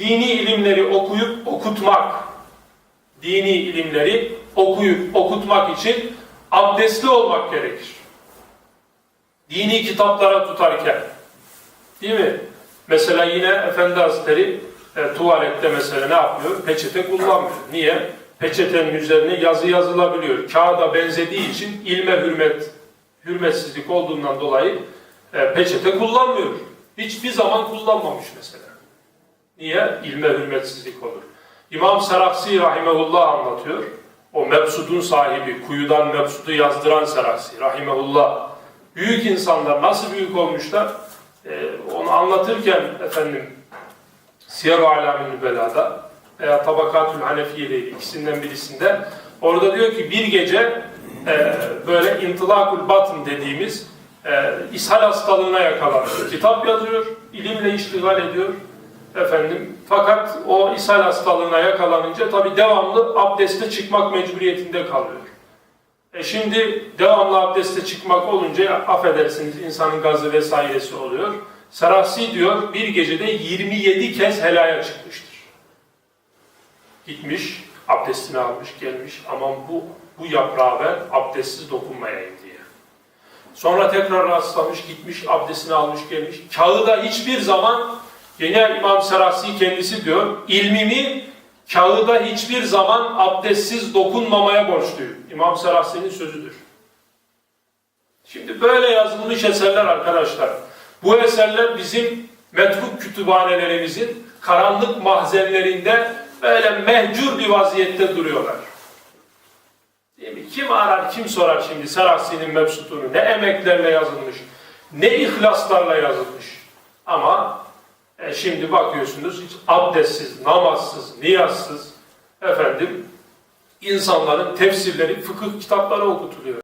dini ilimleri okuyup okutmak, dini ilimleri okuyup okutmak için abdestli olmak gerekir. Dini kitaplara tutarken, değil mi? Mesela yine Efendi Hazretleri e, tuvalette mesela ne yapıyor? Peçete kullanmıyor. Niye? Peçetenin üzerine yazı yazılabiliyor. Kağıda benzediği için ilme hürmet, hürmetsizlik olduğundan dolayı e, peçete kullanmıyor. Hiçbir zaman kullanmamış mesela. Niye? İlme hürmetsizlik olur. İmam Seraksi Rahimehullah anlatıyor. O mebsudun sahibi, kuyudan mebsudu yazdıran Seraksi Rahimehullah. Büyük insanlar nasıl büyük olmuşlar? Ee, onu anlatırken efendim Siyer-i Alamin Nübela'da veya Tabakatül Hanefiye'deydi ikisinden birisinde. Orada diyor ki bir gece e, böyle intılakul batın dediğimiz e, ishal hastalığına yakalanıyor. Kitap yazıyor, ilimle iştigal ediyor. Efendim, fakat o ishal hastalığına yakalanınca tabi devamlı abdeste çıkmak mecburiyetinde kalıyor. E şimdi devamlı abdeste çıkmak olunca affedersiniz insanın gazı vesairesi oluyor. Serahsi diyor bir gecede 27 kez helaya çıkmıştır. Gitmiş, abdestini almış, gelmiş. Aman bu bu yaprağa ben abdestsiz dokunmayayım diye. Sonra tekrar rastlamış, gitmiş, abdestini almış, gelmiş. Kağıda hiçbir zaman, yine İmam Serahsi kendisi diyor, ilmimi kağıda hiçbir zaman abdestsiz dokunmamaya borçluyum. İmam Serahsi'nin sözüdür. Şimdi böyle yazılmış eserler arkadaşlar. Bu eserler bizim metruk kütüphanelerimizin karanlık mahzenlerinde böyle mehcur bir vaziyette duruyorlar. Değil mi? Kim arar, kim sorar şimdi Serahsi'nin mebsutunu? Ne emeklerle yazılmış, ne ihlaslarla yazılmış. Ama e, şimdi bakıyorsunuz hiç abdestsiz, namazsız, niyazsız efendim insanların tefsirleri, fıkıh kitapları okutuluyor.